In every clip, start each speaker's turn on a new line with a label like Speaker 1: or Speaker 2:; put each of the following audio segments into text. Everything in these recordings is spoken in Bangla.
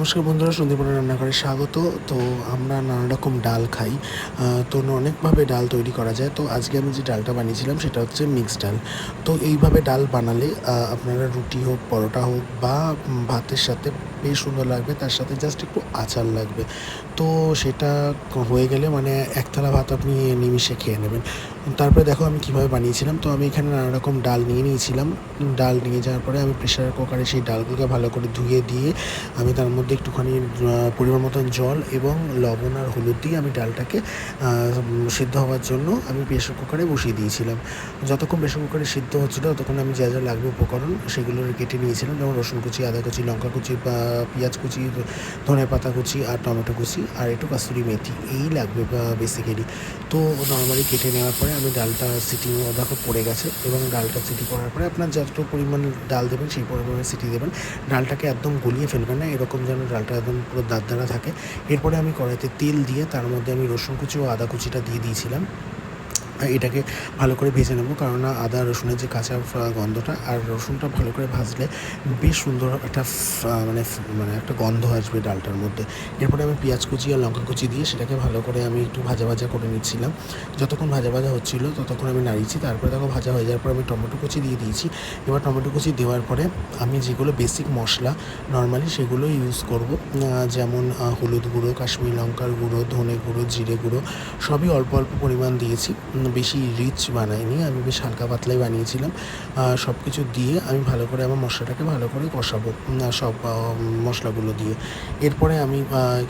Speaker 1: নমস্কার বন্ধুরা সন্দীপনা রান্নাঘরে স্বাগত। তো আমরা নানা রকম ডাল খাই। তো অনেকভাবে ডাল তৈরি করা যায়। তো আজকে আমি যে ডালটা বানিয়েছিলাম, সেটা হচ্ছে মিক্স ডাল। তো এইভাবে ডাল বানালে আপনারা রুটি হোক, পরোটা হোক বা ভাতের সাথে বেশ সুন্দর লাগবে। তার সাথে জাস্ট একটু আচার লাগবে। তো সেটা হয়ে গেলে মানে এক থালা ভাত আপনি নিমিষে খেয়ে নেবেন। তারপরে দেখো আমি কীভাবে বানিয়েছিলাম। তো আমি এখানে নানা রকম ডাল নিয়ে নিয়েছিলাম। ডাল নিয়ে যাওয়ার পরে আমি প্রেশার কুকারে সেই ডালগুলোকে ভালো করে ধুয়ে দিয়ে আমি তার মধ্যে একটুখানি পরিমাণ মতন জল এবং লবণ আর হলুদ দিয়ে আমি ডালটাকে সিদ্ধ হওয়ার জন্য আমি প্রেশার কুকারে বসিয়ে দিয়েছিলাম। যতক্ষণ প্রেশার কুকারে সিদ্ধ হচ্ছিল, ততক্ষণ আমি যা যা লাগবে উপকরণ সেগুলো কেটে নিয়েছিলাম। যেমন রসুন কুচি, আদা কুচি, লঙ্কা কুচি বা পেঁয়াজ কুচি, ধনে পাতা কুচি আর টমেটো কুচি আর একটু কাস্তুরি মেথি, এই লাগবে বেসিক্যালি তো নর্মালি কেটে নেওয়ার পরে আমি ডালটা সিটি দেখো পড়ে গেছে এবং ডালটা সিটি করার পরে আপনার যতটুকু পরিমাণ ডাল দেবেন সেই পরিমাণে সিটি দেবেন। ডালটাকে একদম গলিয়ে ফেলবেন না, এরকম যেন ডালটা একদম পুরো দাঁড়া থাকে। এরপরে আমি কড়াইতে তেল দিয়ে তার মধ্যে আমি রসুন কুচি ও আদা কুচিটা দিয়ে দিয়েছিলাম। এটাকে ভালো করে ভেজে নেব। কারণ আদা, রসুনের যে কাঁচা গন্ধটা, আর রসুনটা ভালো করে ভাজলে বেশ সুন্দর একটা মানে মানে একটা গন্ধ আসবে ডালটার মধ্যে। এরপরে আমি পেঁয়াজ কুচি আর লঙ্কা কুচি দিয়ে সেটাকে ভালো করে আমি একটু ভাজা ভাজা করে নিচ্ছিলাম। যতক্ষণ ভাজা ভাজা হচ্ছিল ততক্ষণ আমি নাড়িয়েছি, তারপরে দেখো ভাজা হয়ে যাওয়ার পর আমি টমেটো কুচি দিয়ে দিয়েছি। এবার টমেটো কুচি দেওয়ার পরে আমি যেগুলো বেসিক মশলা নর্মালি সেগুলো ইউজ করব। যেমন হলুদ গুঁড়ো, কাশ্মীর লঙ্কার গুঁড়ো, ধনে গুঁড়ো, জিরে গুঁড়ো, সবই অল্প অল্প পরিমাণ দিয়েছি। বেশি রিচ বানাইনি, আমি বেশ হালকা পাতলাই বানিয়েছিলাম। সব কিছু দিয়ে আমি ভালো করে আমার মশলাটাকে ভালো করে কষাবো সব মশলাগুলো দিয়ে। এরপরে আমি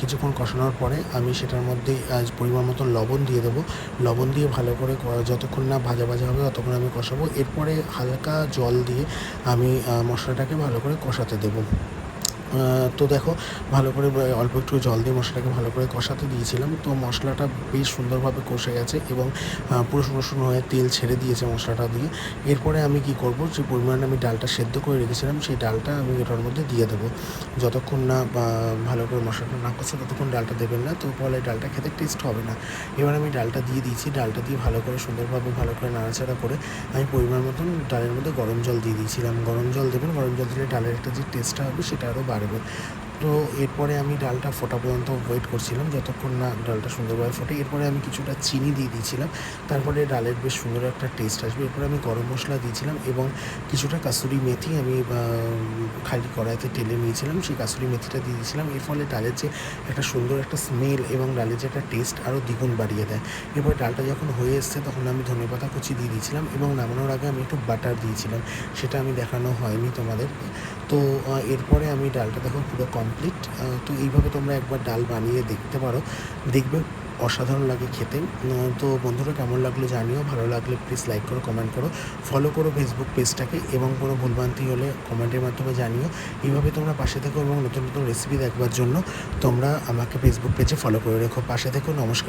Speaker 1: কিছুক্ষণ কষানোর পরে আমি সেটার মধ্যে পরিমাণ মতো লবণ দিয়ে দেবো। লবণ দিয়ে ভালো করে যতক্ষণ না ভাজা ভাজা হবে ততক্ষণ আমি কষাবো। এরপরে হালকা জল দিয়ে আমি মশলাটাকে ভালো করে কষাতে দেবো। তো দেখো, ভালো করে অল্প একটু জল দিয়ে মশলাটাকে ভালো করে কষাতে দিয়েছিলাম। তো মশলাটা বেশ সুন্দরভাবে কষে গেছে এবং পুরো শুকনো হয়ে তেল ছেড়ে দিয়েছে মশলাটা দিয়ে। এরপরে আমি কি করব, যে পরিমাণে আমি ডালটা সেদ্ধ করে রেখেছিলাম, সেই ডালটা আমি এটার মধ্যে দিয়ে দেবো। যতক্ষণ না ভালো করে মশলাটা না কষে, ততক্ষণ ডালটা দেবেন না। তো ফলে ডালটা খেতে টেস্ট হবে না। এবার আমি ডালটা দিয়ে দিয়েছি। ডালটা দিয়ে ভালো করে, সুন্দরভাবে ভালো করে নাড়াচাড়া করে আমি পরিমাণ মতন ডালের মধ্যে গরম জল দিয়ে দিয়েছিলাম। গরম জল দেবেন, গরম জল দিলে ডালের একটা যে টেস্টটা হবে, সেটা আরও বাড়বে। out of it. তো এরপরে আমি ডালটা ফোটা পর্যন্ত ওয়েট করছিলাম, যতক্ষণ না ডালটা সুন্দরভাবে ফোটে, এরপরে আমি কিছুটা চিনি দিয়ে দিয়েছিলাম, তারপরে ডালের বেশ সুন্দর একটা টেস্ট আসবে। এরপরে আমি গরম মশলা দিয়েছিলাম এবং কিছুটা কাসুরি মেথি আমি খালি কড়াইতে টেলে নিয়েছিলাম, সেই কাসুরি মেথিটা দিয়ে দিয়েছিলাম। এর ফলে ডালের যে একটা সুন্দর একটা স্মেল এবং ডালের যে একটা টেস্ট আরও দ্বিগুণ বাড়িয়ে দেয়। এরপর ডালটা যখন হয়ে এসছে, তখন আমি ধনেপাতা কুচি দিয়ে দিয়েছিলাম এবং নামানোর আগে আমি একটু বাটার দিয়েছিলাম। সেটা আমি দেখানো হয়নি তোমাদের। তো এরপরে আমি ডালটা দেখো পুরো কমপ্লিট তো এইভাবে তোমরা একবার ডাল বানিয়ে দেখতে পারো। দেখবে অসাধারণ লাগে খেতে। তো বন্ধুরা, কেমন লাগল জানিও। ভালো লাগলে প্লিজ লাইক করো কমেন্ট করো। ফলো করো ফেসবুক পেজটাকে এবং কোনো ভুলভ্রান্তি হলে কমেন্টের মাধ্যমে জানিও। এইভাবে তোমরা পাশে থেকো এবং নতুন নতুন রেসিপি দেখবার জন্য তোমরা আমাকে ফেসবুক পেজে ফলো করে রেখো। পাশে থেকো, নমস্কার।